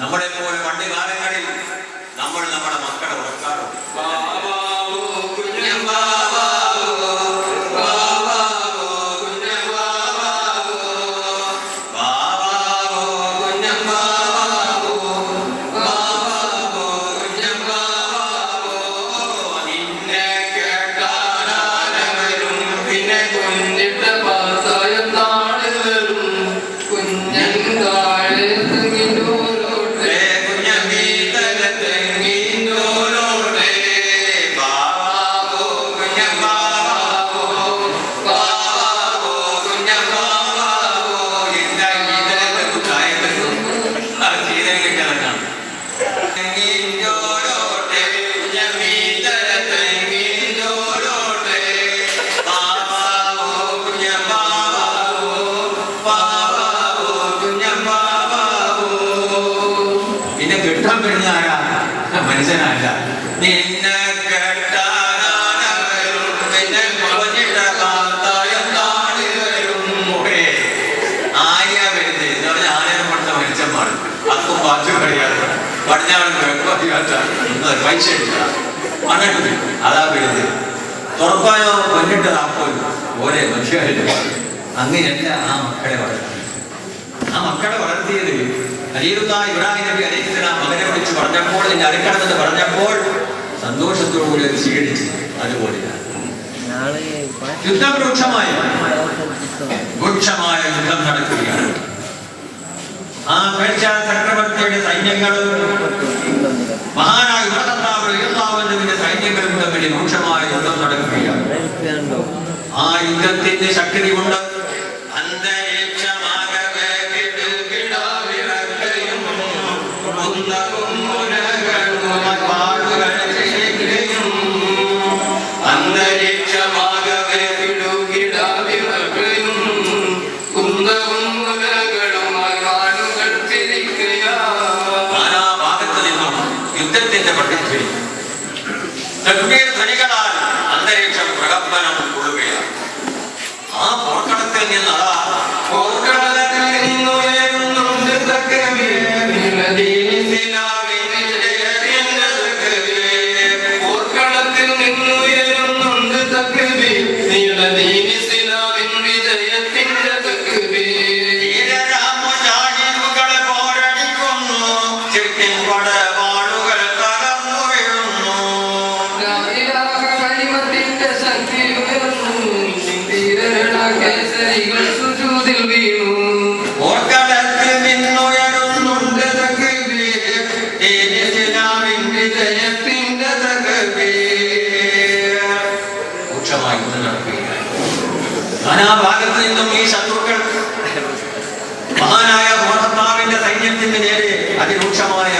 നമ്മളെ വാച്ചു ആരാ മനുഷ്യനല്ല നിന്നെ പൈസ എടുക്കുക മണ്ണിട്ട് അതാ വരുന്നത് തുറപ്പായോ കൊന്നിട്ട് താക്കോൽ ഓരേ മനുഷ്യരുടെ അങ്ങനെയല്ല ആ മക്കളെ വളർത്തി ആ മക്കളെ വളർത്തിയത് അലീറുന്ന ഇബ്രാഹിം നബി അലൈഹിസ്സലാം വിളിച്ച് പറഞ്ഞപ്പോൾ എന്നെ അരക്കണമെന്ന് പറഞ്ഞപ്പോൾ സന്തോഷത്തോടുകൂടി അത് സ്വീകരിച്ചു. അതുപോലെ യുദ്ധം രൂക്ഷമായി. രൂക്ഷമായ യുദ്ധം നടക്കുകയാണ്. ആ പേർഷ്യ ചക്രവർത്തിയുടെ സൈന്യങ്ങളും മഹാനായ യുദ്ധത്തിന്റെ സൈന്യങ്ങളും തമ്മിൽ രൂക്ഷമായ യുദ്ധം നടക്കുകയാണ്. ആ യുദ്ധത്തിന്റെ ശക്തി കൊണ്ട് അന്തരീക്ഷമാകവേ കിടുകിടാവിറക്കയും കുന്തവും മുനകളും പാടുകൾ തിരിക്കുകയാ നാനാ ഭാഗത്ത് നിന്നും യുദ്ധത്തിന്റെ പ്രതിധ്വനി തക്ബീർ ധ്വനികളാൽ അന്തരീക്ഷം പ്രകമ്പനം കൊള്ളുകയാണ്. ആ പോർക്കളത്തിൽ നിന്ന് നാനാഭാഗത്ത് നിന്നും ഈ ശത്രുക്കൾ മഹാനായ മോഹത്താവിന്റെ സൈന്യത്തിന് നേരെ അതിരൂക്ഷമായ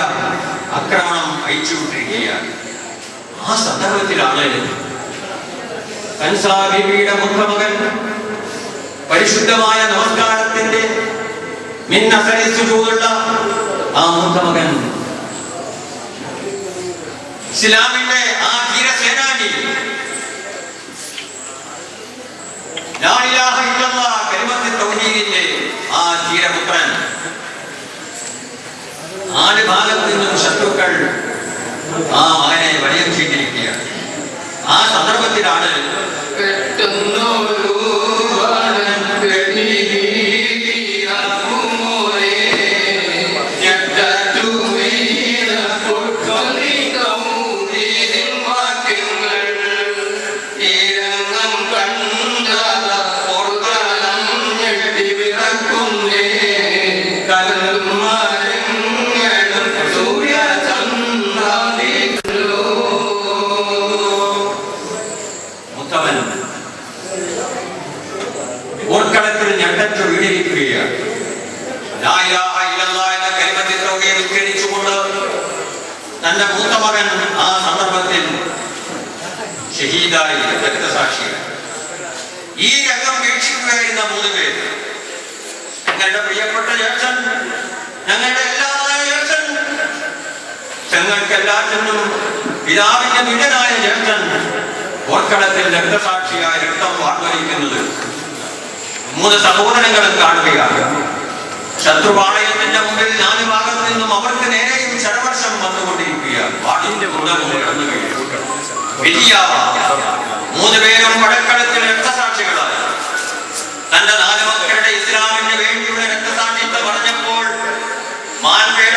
ആക്രമണം അയച്ചുവിട്ടിരിക്കുകയാണ് ആ സന്ദർഭത്തിലാണ് കൻസാബിബിയുടെ മുഖമകൻ പരിശുദ്ധമായ നമസ്കാരത്തിന്റെ മിന്നസരിച്ചുള്ള ആ മുഖമകൻ ഇസ്ലാമിന്റെ ആ ധീരസേനാനി ആ ശത്രുക്കൾ ആ മകനെ വലയം ആ സന്ദർഭത്തിലാണ് പെട്ടെന്നൊരു ഉച്ചരിച്ചുകൊണ്ട് തന്റെ മൂത്ത മകൻ ആ സന്ദർഭത്തിൽ ഷഹീദായി രക്തസാക്ഷിയായി. ഈ രംഗം വീക്ഷിക്കുകയായിരുന്ന മൂന്ന് പേര്. ഞങ്ങളുടെ പ്രിയപ്പെട്ട ജ്യേഷ്ഠൻ ഞങ്ങളുടെ എല്ലാ ജ്യേഷ്ഠൻ ഞങ്ങൾക്ക് എല്ലാത്തിനും പിതാവിന്റെ നിഴനായ ജ്യേഷ്ഠൻ ഓർക്കടത്തിൽ രക്തസാക്ഷിയായി രക്തം വാർവലിക്കുന്നത് മൂന്ന് സഹോദരങ്ങളും കാണുകയാണ്. ശത്രുപാളയത്തിന്റെ മുമ്പിൽ നാല് ഭാഗത്ത് നിന്നും അവർക്ക് നേരെയും ചരവർഷം വന്നുകൊണ്ടിരിക്കുകയാണ്. വാടിന്റെ ഗുണവും കടന്നു മൂന്ന് പേരും പടക്കളത്തിൽ രക്തസാക്ഷികളായി. തന്റെ നാല് മക്കളുടെ ഇസ്ലാമിന് വേണ്ടിയുള്ള രക്തസാക്ഷിത്വം പറഞ്ഞപ്പോൾ മാൻപേട